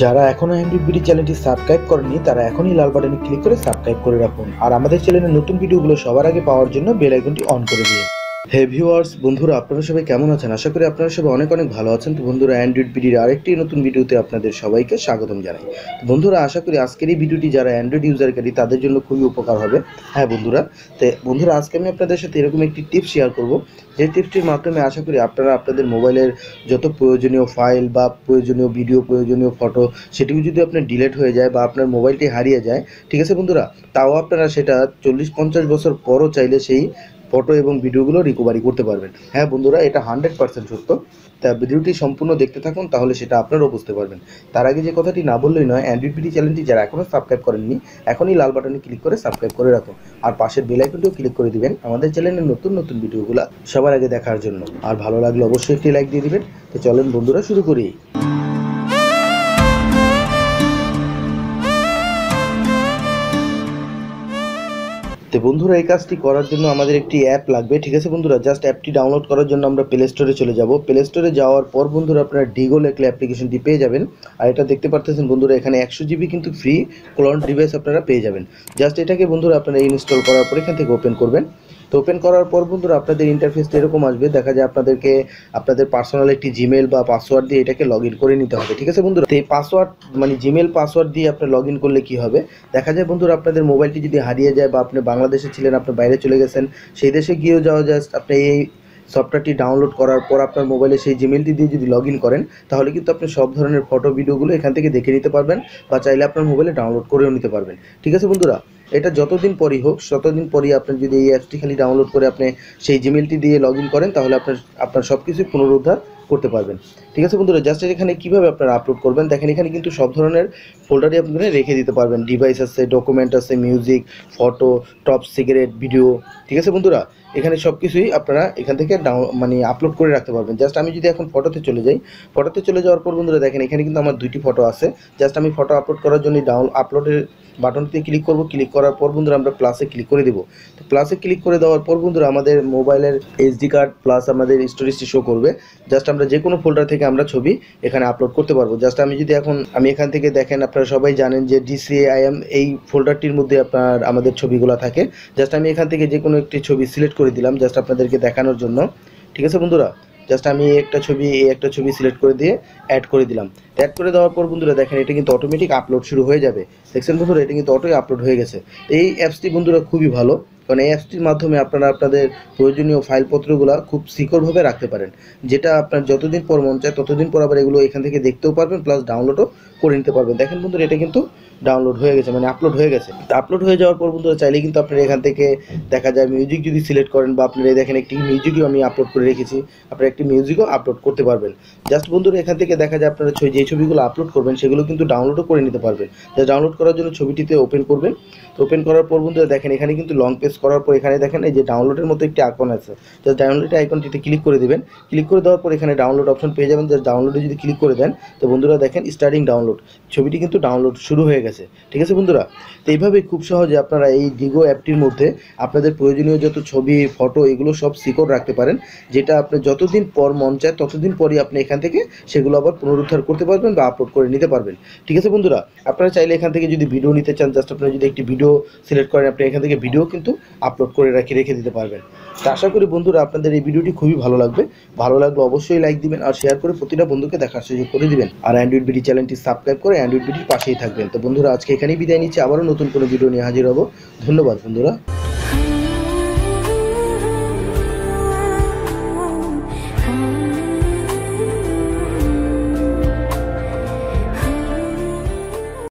যারা এখনও Android BD চ্যানেলটি সাবস্ক্রাইব করেনি তারা এখনই লাল বাটনে ক্লিক করে সাবস্ক্রাইব করে রাখুন। আর আমাদের চ্যানেলের নতুন ভিডিওগুলো সবার আগে পাওয়ার জন্য বেল আইকনটি অন করে দিন। হে ভিউয়ার্স, বন্ধুরা, আপনারা সবাই কেমন আছেন? আশা করি আপনারা সবাই অনেক অনেক ভালো আছেন। তো বন্ধুরা, অ্যান্ড্রয়েড বিডির আরেকটি নতুন ভিডিওতে আপনাদের সবাইকে স্বাগতম জানাই। বন্ধুরা, আশা করি আজকের এই ভিডিওটি যারা অ্যান্ড্রয়েড ইউজারকারী তাদের জন্য খুবই উপকার হবে। হ্যাঁ বন্ধুরা, তো বন্ধুরা, আজকে আমি আপনাদের সাথে এরকম একটি টিপস শেয়ার করব। যে টিপসটির মাধ্যমে আশা করি আপনারা আপনাদের মোবাইলের যত প্রয়োজনীয় ফাইল বা প্রয়োজনীয় ভিডিও, প্রয়োজনীয় ফটো, সেটিও যদি আপনার ডিলেট হয়ে যায় বা আপনার মোবাইলটি হারিয়ে যায়, ঠিক আছে বন্ধুরা? তাও আপনারা সেটা চল্লিশ পঞ্চাশ বছর পরও চাইলে সেই ফটো এবং ভিডিওগুলো রিকভারি করতে পারবেন। হ্যাঁ বন্ধুরা, এটা হান্ড্রেড পার্সেন্ট সত্য। তা ভিডিওটি সম্পূর্ণ দেখতে থাকুন, তাহলে সেটা আপনারাও বুঝতে পারবেন। তার আগে যে কথাটি না বললেই নয় অ্যান্ড্রয়েড বিডি চ্যানেলটি যারা এখনও সাবস্ক্রাইব করেননি, এখনই লাল বাটনে ক্লিক করে সাবস্ক্রাইব করে রাখুন। আর পাশের বেল আইকনটিও ক্লিক করে দিবেন। আমাদের চ্যানেলের নতুন নতুন ভিডিওগুলো সবার আগে দেখার জন্য। আর ভালো লাগলে অবশ্যই একটি লাইক দিয়ে দিবেন। তো চলেন বন্ধুরা, শুরু করি। তো বন্ধুরা, এই কাজটি করার জন্য আমাদের একটি অ্যাপ লাগবে, ঠিক আছে বন্ধুরা? জাস্ট অ্যাপটি ডাউনলোড করার জন্য আমরা প্লে স্টোরে চলে যাব। প্লে স্টোরে যাওয়ার পর বন্ধুরা, আপনারা ডিগো লেখলে অ্যাপ্লিকেশনটি পেয়ে যাবেন। আর এটা দেখতে পারতেছেন বন্ধুরা, এখানে একশো জিবি কিন্তু ফ্রি ক্লন ডিভাইস আপনারা পেয়ে যাবেন। জাস্ট এটাকে বন্ধুরা, আপনারা ইনস্টল করার পর এখান থেকে ওপেন করবেন। তো ওপেন করার পর বন্ধুরা আপনাদের ইন্টারফেসটা এরকম আসবে। দেখা যায় আপনাদেরকে, আপনাদের পার্সোনাল একটি জিমেল বা পাসওয়ার্ড দিয়ে এটাকে লগ করে নিতে হবে। ঠিক আছে বন্ধুরা? এই পাসওয়ার্ড মানে জিমেল পাসওয়ার্ড দিয়ে আপনি লগ করলে কি হবে? দেখা যায় বন্ধুরা আপনাদের মোবাইলটি যদি হারিয়ে যায় বা আপনি বাংলাদেশে ছিলেন, আপনি বাইরে চলে গেছেন, সেই দেশে গিয়েও যাওয়া জাস্ট আপনি এই সফটওয়্যারটি ডাউনলোড করার পর আপনার মোবাইলে সেই জিমেলটি দিয়ে যদি লগ করেন, তাহলে কিন্তু আপনি সব ধরনের ফটো ভিডিওগুলো এখান থেকে দেখে নিতে পারবেন বা চাইলে আপনার মোবাইলে ডাউনলোড করেও নিতে পারবেন। ঠিক আছে বন্ধুরা? এটা যতদিন পরই হোক ততদিন পরই আপনি যদি এই অ্যাপটি খালি ডাউনলোড করে আপনি সেই জিমেলটি দিয়ে লগ করেন, তাহলে আপনার আপনার সব কিছুই পুনরুদ্ধার করতে পারবেন। ঠিক আছে বন্ধুরা জাস্ট এখানে কীভাবে আপনারা আপলোড করবেন, দেখেন এখানে কিন্তু সব ধরনের ফোল্ডারই আপনারা রেখে দিতে পারবেন। ডিভাইস আছে ডকুমেন্ট আছে music photo top cigarette video ঠিক আছে বন্ধুরা? এখানে সব কিছুই আপনারা এখান থেকে ডাউন মানে আপলোড করে রাখতে পারবেন। জাস্ট আমি যদি এখন ফটোতে চলে যাই ফটোতে চলে যাওয়ার পর বন্ধুরা দেখেন এখানে কিন্তু আমার দুইটি ফটো আছে। জাস্ট আমি ফটো আপলোড করার জন্য ডাউন আপলোডের বাটনটিতে ক্লিক করব ক্লিক করার পর বন্ধুরা আমরা প্লাসে ক্লিক করে দেবো। তো প্লাসে ক্লিক করে দেওয়ার পর বন্ধুরা আমাদের মোবাইলের এইচডি কার্ড প্লাস আমাদের স্টোরেজটি শো করবে। জাস্ট আমরা যে কোনো ফোল্ডার থেকে আমরা ছবি এখানে আপলোড করতে পারব। জাস্ট আমি যদি এখন, আমি এখান থেকে দেখেন, আপনারা সবাই জানেন যে ডিসিআইএম এই ফোল্ডারটির মধ্যে আপনার, আমাদের ছবিগুলো থাকে। জাস্ট আমি এখান থেকে যে কোনো একটি ছবি সিলেক্ট করে দিলাম জাস্ট আপনাদেরকে দেখানোর জন্য। ঠিক আছে বন্ধুরা? জাস্ট আমি একটা ছবি, এই একটা ছবি সিলেক্ট করে দিয়ে অ্যাড করে দিলাম। অ্যাড করে দেওয়ার পর বন্ধুরা দেখেন, এটা কিন্তু অটোমেটিক আপলোড শুরু হয়ে যাবে। দেখছেন বন্ধুরা, এটা কিন্তু অটোই আপলোড হয়ে গেছে। এই অ্যাপসটি বন্ধুরা খুবই ভালো, কারণ এই অ্যাপসটির মাধ্যমে আপনারা আপনাদের প্রয়োজনীয় ফাইলপত্রগুলো খুব সিকিউরভাবে রাখতে পারেন, যেটা আপনার যতদিন পর মন চায় ততদিন পর আবার এগুলো এখান থেকে দেখতেও পারবেন প্লাস ডাউনলোডও করে নিতে পারবেন। দেখেন বন্ধুরা, এটা কিন্তু ডাউনলোড হয়ে গেছে মানে আপলোড হয়ে গেছে। আপলোড হয়ে যাওয়ার পর বন্ধুরা, চাইলে কিন্তু আপনারা এখান থেকে দেখা যায় মিউজিক যদি সিলেক্ট করেন বা আপনারা দেখেন একটি মিউজিকও আমি আপলোড করে রেখেছি, আপনারা একটি মিউজিকও আপলোড করতে পারবেন। জাস্ট বন্ধুরা, এখান থেকে দেখা যায় আপনারা যে ছবিগুলো আপলোড করবেন, সেগুলো কিন্তু ডাউনলোডও করে নিতে পারবেন। জাস্ট ডাউনলোড করার জন্য ছবিটিতে ওপেন করবেন। তো ওপেন করার পর বন্ধুরা, দেখেন এখানে কিন্তু লং পেজ করার পর এখানে দেখেন এই যে ডাউনলোডের মতো একটি আইকন আছে। জাস্ট ডাউনলোডের আইকনটিতে ক্লিক করে দেবেন। ক্লিক করে দেওয়ার পর এখানে ডাউনলোড অপশন পেয়ে যাবেন। জাস্ট ডাউনলোডে যদি ক্লিক করে দেন, তো বন্ধুরা দেখেন স্টার্টিং ডাউনলোড ছবিটি কিন্তু ডাউনলোড শুরু হয়ে গেছে। ঠিক আছে বন্ধুরা? তো এইভাবে খুব সহজে আপনারা এই ডিগো অ্যাপটির মধ্যে আপনাদের প্রয়োজনীয় যত ছবি ফটো এগুলো সব সিকিউর রাখতে পারেন, যেটা আপনি যতদিন পর মন চায় ততদিন পরই আপনি এখান থেকে সেগুলো আবার পুনরুদ্ধার করতে পারবেন বা আপলোড করে নিতে পারবেন। ঠিক আছে বন্ধুরা? আপনারা চাইলে এখান থেকে যদি ভিডিও নিতে চান জাস্ট আপনারা যদি একটি ভিডিও সিলেক্ট করেন, আপনি এখান থেকে ভিডিও কিন্তু আপলোড করে রাখি, রেখে দিতে পারবেন। তো আশা করি বন্ধুরা আপনাদের এই ভিডিওটি খুবই ভালো লাগবে। ভালো লাগলে অবশ্যই লাইক দিবেন আর শেয়ার করে প্রতিটা বন্ধুকে দেখার সুযোগ করে দিবেন। আর অ্যান্ড্রয়েড বিডি চ্যানেলটি সাবস্ক্রাইব করে অ্যান্ড্রয়েড বিডির পাশেই থাকবেন। তো বন্ধুরা আজকে এখানেই বিদায় নিচ্ছি। আবারও নতুন কোনো ভিডিও নিয়ে হাজির হব। ধন্যবাদ বন্ধুরা।